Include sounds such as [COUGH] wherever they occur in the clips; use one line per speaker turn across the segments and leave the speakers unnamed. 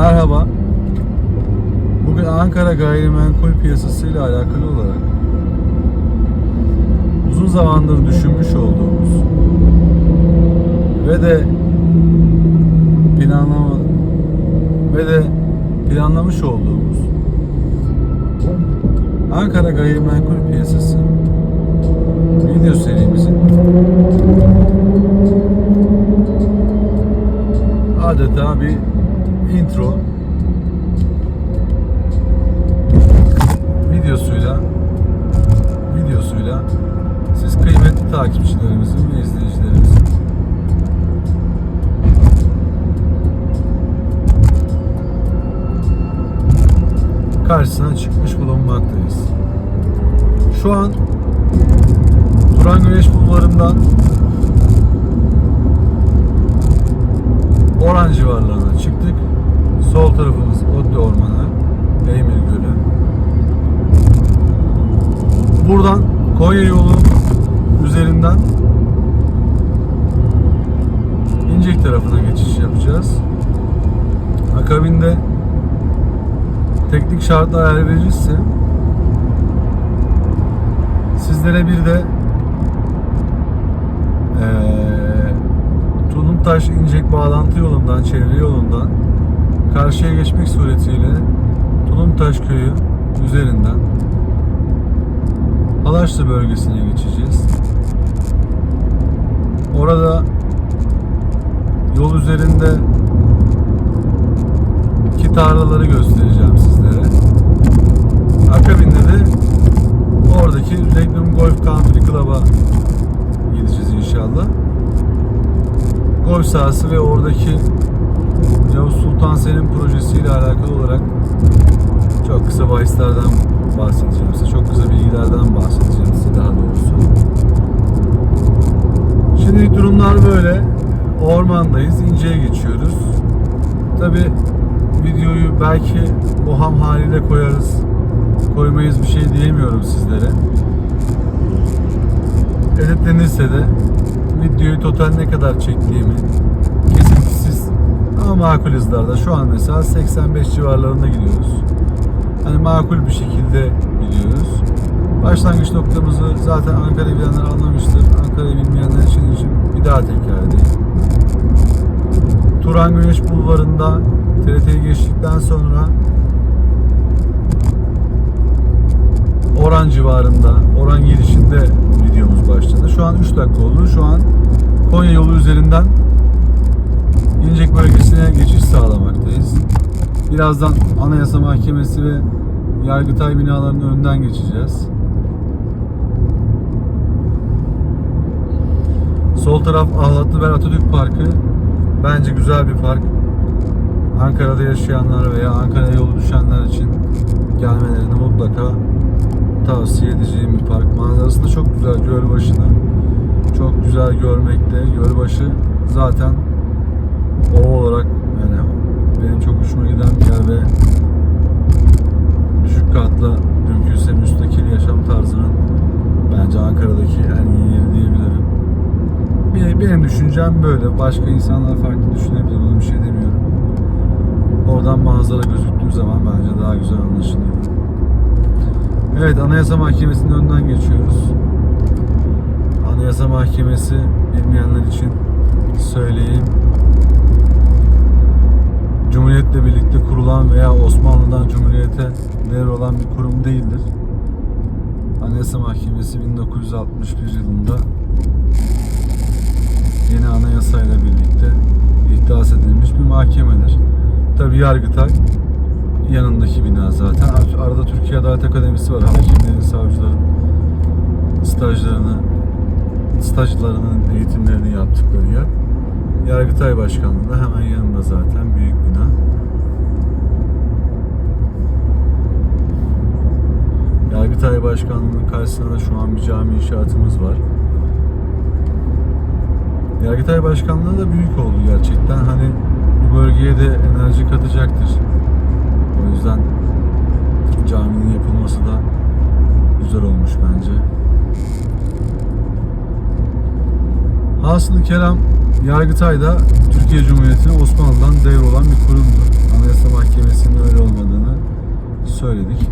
Merhaba. Bugün Ankara gayrimenkul piyasası ile alakalı olarak uzun zamandır düşünmüş olduğumuz ve de planlama ve de planlamış olduğumuz Ankara gayrimenkul piyasası video serimizin adeta bir intro videosuyla videosuyla siz kıymetli takipçilerimizin ve izleyicilerimizin karşısına çıkmış bulunmaktayız. Şu an Turan Güneş Bulvarı'ndan Oran civarlarına çıktık. Sol tarafımız Otlu Ormanı, Beymir Gölü. Buradan Konya yolu üzerinden İncek tarafına geçiş yapacağız. Akabinde teknik şartlar el verirse sizlere bir de eee Tulumtaş İncek bağlantı yolundan, çevre yolundan karşıya geçmek suretiyle Tulumtaş köyü üzerinden Alaşlı bölgesine geçeceğiz. Orada yol üzerinde iki tarlaları göstereceğim sizlere. Akabinde de oradaki Regnum Golf Country Club'a gideceğiz inşallah golf sahası ve oradaki Yavuz Sultan Selim projesiyle alakalı olarak çok kısa bahislerden bahsedeceğim size. Çok kısa bilgilerden bahsedeceğim size daha doğrusu. Şimdi durumlar böyle. Ormandayız. İnce'ye geçiyoruz. Tabi videoyu belki o ham haliyle koyarız. Koymayız bir şey diyemiyorum sizlere. Editlenirse de videoyu total ne kadar çektiğimi makul hızlarda şu an mesela 85 civarlarında gidiyoruz. Hani makul bir şekilde gidiyoruz. Başlangıç noktamızı zaten Ankara'yı bilenler anlamıştır. Ankara'yı bilmeyenler için, için bir daha tekrar edeyim. Turan Güneş Bulvarı'nda TRT'yi geçtikten sonra Oran civarında, Oran girişinde videomuz başladı. Şu an 3 dakika oldu. Şu an Konya yolu üzerinden İncek bölgesine geçiş sağlamaktayız. Birazdan Anayasa Mahkemesi ve Yargıtay binalarının önünden geçeceğiz. Sol taraf Ahlatlıbel Atatürk Parkı. Bence güzel bir park. Ankara'da yaşayanlar veya Ankara'ya yolu düşenler için gelmelerini mutlaka tavsiye edeceğim bir park. Manzarası da çok güzel göl başını. Çok güzel görmekte. Gölbaşı zaten o olarak yani benim çok hoşuma giden bir yer ve düşük katlı mümkünse müstakil yaşam tarzının bence Ankara'daki en iyi yeri diyebilirim. Benim, düşüncem böyle. Başka insanlar farklı düşünebilir. Ona bir şey demiyorum. Oradan manzara gözüktüğü zaman bence daha güzel anlaşılıyor. Evet Anayasa Mahkemesi'nin önünden geçiyoruz. Anayasa Mahkemesi bilmeyenler için söyleyeyim. Cumhuriyetle birlikte kurulan veya Osmanlı'dan Cumhuriyete devrolan bir kurum değildir. Anayasa Mahkemesi 1961 yılında yeni anayasayla birlikte ihdas edilmiş bir mahkemedir. Tabi Yargıtay yanındaki bina zaten. Arada Türkiye Adalet Akademisi var. Hakimlerin, savcıların stajlarını stajlarının eğitimlerini yaptıkları yer. Yargıtay Başkanlığı da hemen yanında zaten büyük bina. Yargıtay Başkanlığı'nın karşısında da şu an bir cami inşaatımız var. Yargıtay Başkanlığı da büyük oldu gerçekten. Hani bu bölgeye de enerji katacaktır. O yüzden caminin yapılması da güzel olmuş bence. Hasılı kelam Yargıtay da Türkiye Cumhuriyeti'ne Osmanlı'dan devrolan bir kurumdur. Anayasa söyledik.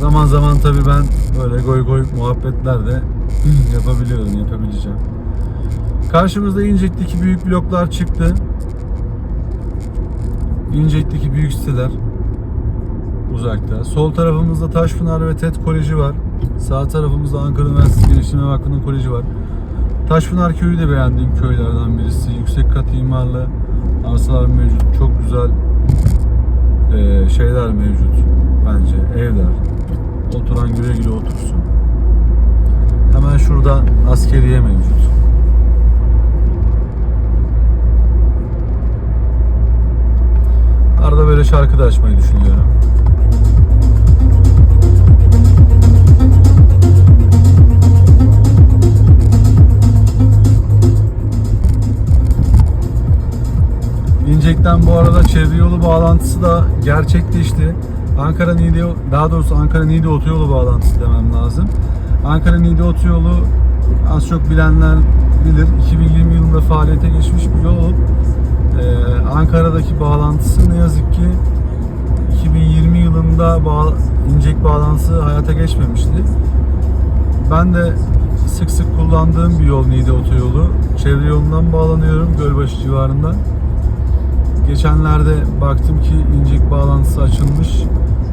Zaman zaman tabii ben böyle goy goy muhabbetler de [CLEARS THROAT] yapabiliyorum, yapabileceğim. Karşımızda İncek'teki büyük bloklar çıktı. İncek'teki büyük siteler uzakta. Sol tarafımızda Taşpınar ve TED Koleji var. Sağ tarafımızda Ankara Üniversitesi Geliştirme Vakfı'nın koleji var. Taşpınar Köyü de beğendiğim köylerden birisi. Yüksek kat imarlı arsalar mevcut. Çok güzel eee, şeyler mevcut bence. Evler. Oturan güle güle otursun. Hemen şurada askeriye mevcut. Arada böyle şarkı da açmayı düşünüyorum. İncek'ten bu arada çevre yolu bağlantısı da gerçekleşti. Ankara Niğde daha doğrusu Ankara Niğde otoyolu bağlantısı demem lazım. Ankara Niğde otoyolu az çok bilenler bilir. 2020 yılında faaliyete geçmiş bir yol olup e, Ankara'daki bağlantısı ne yazık ki 2020 yılında bağ, İncek bağlantısı hayata geçmemişti. Ben de sık sık kullandığım bir yol Niğde otoyolu. Çevre yolundan bağlanıyorum Gölbaşı civarında. Geçenlerde baktım ki İncek bağlantısı açılmış.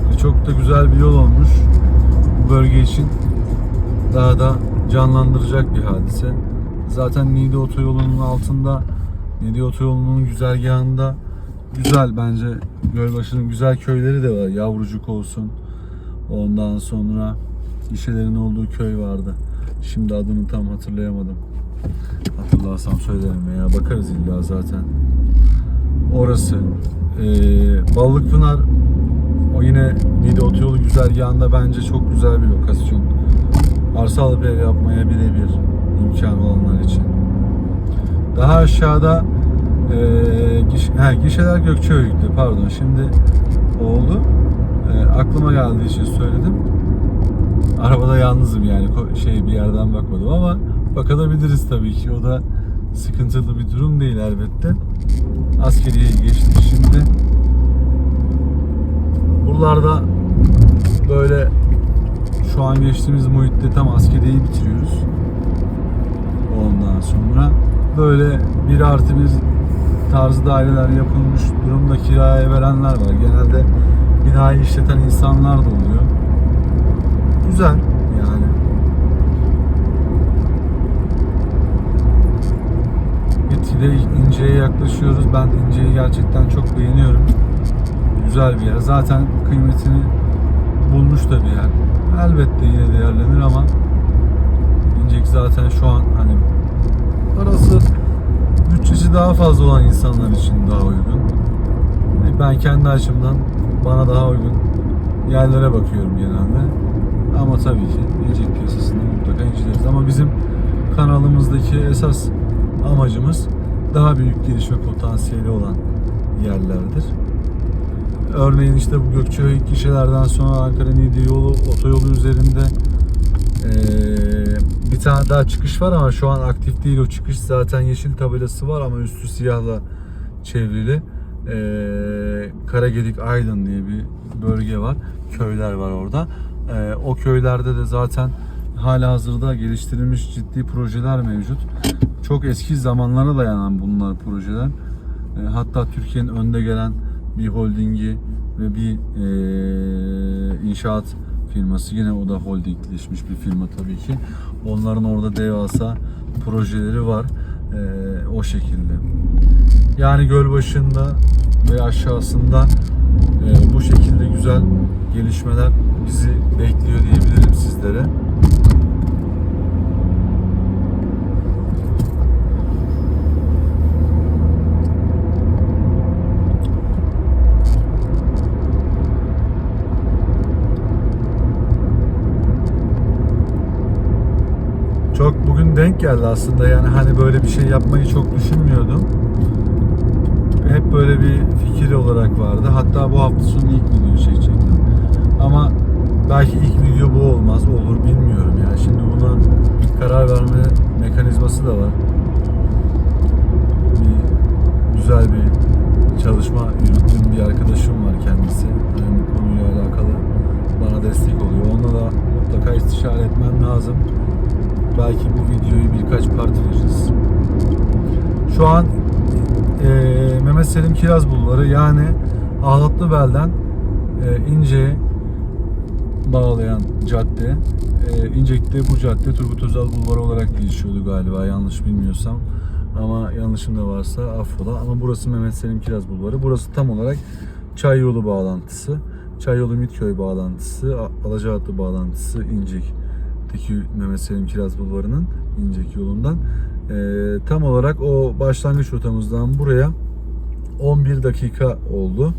ve Çok da güzel bir yol olmuş. Bu bölge için daha da canlandıracak bir hadise. Zaten Niğde Otoyolu'nun altında Niğde Otoyolu'nun güzergahında güzel bence Gölbaşı'nın güzel köyleri de var. Yavrucuk olsun. Ondan sonra gişelerin olduğu köy vardı. Şimdi adını tam hatırlayamadım. Hatırlarsam söylerim ya. Bakarız illa zaten. Orası. Ee, Balıkpınar o yine Niğde Otoyolu güzergahında bence çok güzel bir lokasyon. Arsa alıp ev yapmaya birebir imkan olanlar için. Daha aşağıda e, giş, he, gişeler Gökçeöyük'te pardon şimdi oldu. E, aklıma geldiği için söyledim. Arabada yalnızım yani şey bir yerden bakmadım ama bakabiliriz tabii ki. O da sıkıntılı bir durum değil elbette. Askeriye geçtik şimdi. Buralarda böyle şu an geçtiğimiz muhitte tam askeriyeyi bitiriyoruz. Ondan sonra böyle bir artı bir tarzı daireler yapılmış durumda kiraya verenler var. Genelde binayı işleten insanlar da oluyor. Güzel yani. Gitgide İnce'ye yaklaşıyoruz. Ben İnce'yi gerçekten çok beğeniyorum. Güzel bir yer. Zaten kıymetini bulmuş da bir yer. Elbette yine değerlenir ama İncek zaten şu an hani parası bütçesi daha fazla olan insanlar için daha uygun. E, Ben kendi açımdan bana daha uygun yerlere bakıyorum genelde. Ama tabii ki İncek piyasasında mutlaka inceleriz. Ama bizim kanalımızdaki esas amacımız daha büyük gelişme potansiyeli olan yerlerdir. Örneğin işte bu Gökçeöy kişilerden sonra Ankara Niğde yolu otoyolu üzerinde bir tane daha çıkış var ama şu an aktif değil o çıkış. Zaten yeşil tabelası var ama üstü siyahla çevrili. Eee Karagedik Aydın diye bir bölge var. Köyler var orada. Eee, o köylerde de zaten hala hazırda geliştirilmiş ciddi projeler mevcut. Çok eski zamanlara dayanan bunlar projeler. E, hatta Türkiye'nin önde gelen bir holdingi ve bir e, inşaat firması yine o da holdingleşmiş bir firma tabii ki. Onların orada devasa projeleri var. E, o şekilde. Yani göl başında ve aşağısında e, bu şekilde güzel gelişmeler bizi bekliyor diyebilirim sizlere. Çok bugün denk geldi aslında yani hani böyle bir şey yapmayı çok düşünmüyordum. Hep böyle bir fikir olarak vardı. Hatta bu hafta sonu ilk video çekecektim. Ama belki ilk video bu olmaz, olur bilmiyorum yani. Şimdi buna karar verme mekanizması da var. Bir güzel bir çalışma bir arkadaşım var kendisi. Yani konuyla alakalı bana destek oluyor. Onunla da mutlaka istişare etmem lazım. Belki bu videoyu birkaç part veririz. Şu an eee Mehmet Selim Kiraz Bulvarı yani Ahlatlıbel'den eee İnce'ye bağlayan cadde. Eee İncek'te bu cadde Turgut Özal Bulvarı olarak geçiyordu galiba yanlış bilmiyorsam. Ama yanlışım da varsa affola. Ama burası Mehmet Selim Kiraz Bulvarı. Burası tam olarak Çay Yolu bağlantısı. Çay Yolu Mitköy bağlantısı, Alacaatlı bağlantısı İncek'teki Mehmet Selim Kiraz Bulvarı'nın İncek yolundan. Eee, tam olarak o başlangıç rotamızdan buraya 11 dakika oldu.